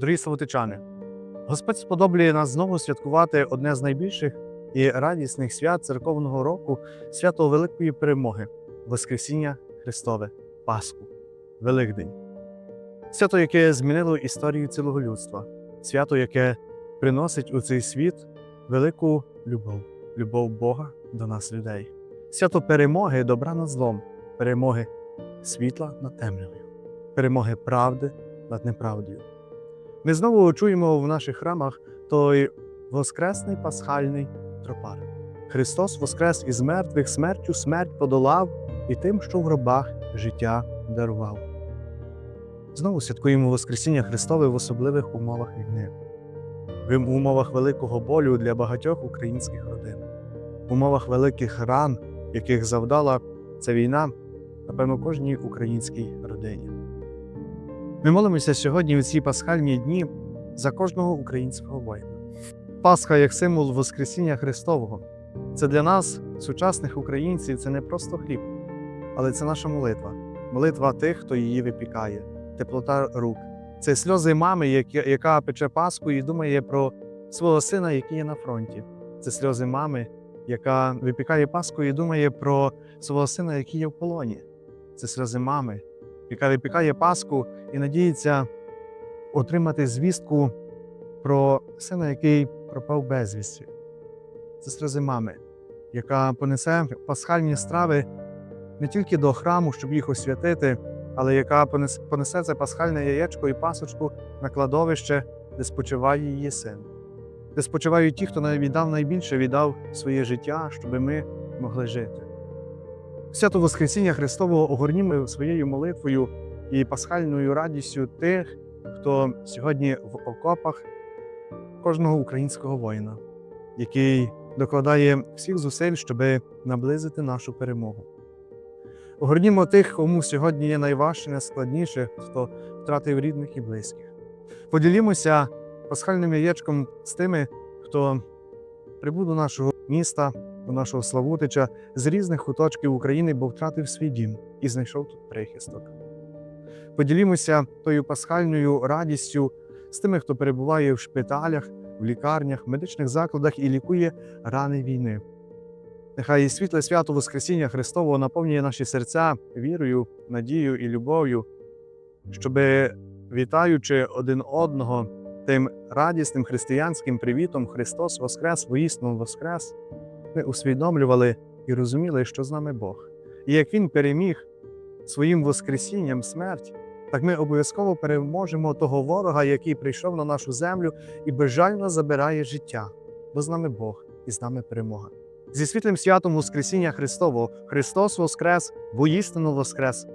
Дорогі славутичани, Господь сподоблює нас знову святкувати одне з найбільших і радісних свят церковного року свято Великої перемоги Воскресіння Христове, Пасху, Великдень. Свято, яке змінило історію цілого людства, свято, яке приносить у цей світ велику любов, любов Бога до нас, людей. Свято перемоги добра над злом, перемоги світла над темрявою, перемоги правди над неправдою. Ми знову чуємо в наших храмах той воскресний пасхальний тропар. Христос воскрес із мертвих, смертю смерть подолав і тим, що в гробах життя дарував. Знову святкуємо Воскресіння Христове в особливих умовах війни, в умовах великого болю для багатьох українських родин, в умовах великих ран, яких завдала ця війна, напевно, кожній українській родині. Ми молимося сьогодні у ці пасхальні дні за кожного українського воїна. Пасха як символ Воскресіння Христового. Це для нас, сучасних українців, це не просто хліб, але це наша молитва. Молитва тих, хто її випікає, теплота рук. Це сльози мами, яка пече Пасху і думає про свого сина, який є на фронті. Це сльози мами, яка випікає Пасху і думає про свого сина, який є в полоні. Це сльози мами, яка випікає Пасху і надіється отримати звістку про сина, який пропав безвісті. Це сльози мами, яка понесе пасхальні страви не тільки до храму, щоб їх освятити, але яка понесе це пасхальне яєчко і пасочку на кладовище, де спочиває її син, де спочивають ті, хто віддав найбільше, віддав своє життя, щоб ми могли жити. Свято Воскресіння Христового огорнімо своєю молитвою і пасхальною радістю тих, хто сьогодні в окопах кожного українського воїна, який докладає всіх зусиль, щоб наблизити нашу перемогу. Огорнімо тих, кому сьогодні є найважче, найскладніше, хто втратив рідних і близьких. Поділімося пасхальним яєчком з тими, хто прибув до нашого міста, до нашого Славутича з різних куточків України, бо втратив свій дім і знайшов тут прихисток. Поділімося тою пасхальною радістю з тими, хто перебуває в шпиталях, в лікарнях, медичних закладах і лікує рани війни. Нехай світле свято Воскресіння Христового наповнює наші серця вірою, надією і любов'ю, щоб, вітаючи один одного тим радісним християнським привітом Христос Воскрес, воїстину Воскрес, ми усвідомлювали і розуміли, що з нами Бог. І як Він переміг своїм Воскресінням смерть, так ми обов'язково переможемо того ворога, який прийшов на нашу землю і безжально забирає життя, бо з нами Бог і з нами перемога. Зі світлим святом Воскресіння Христового Христос Воскрес, воістину Воскрес,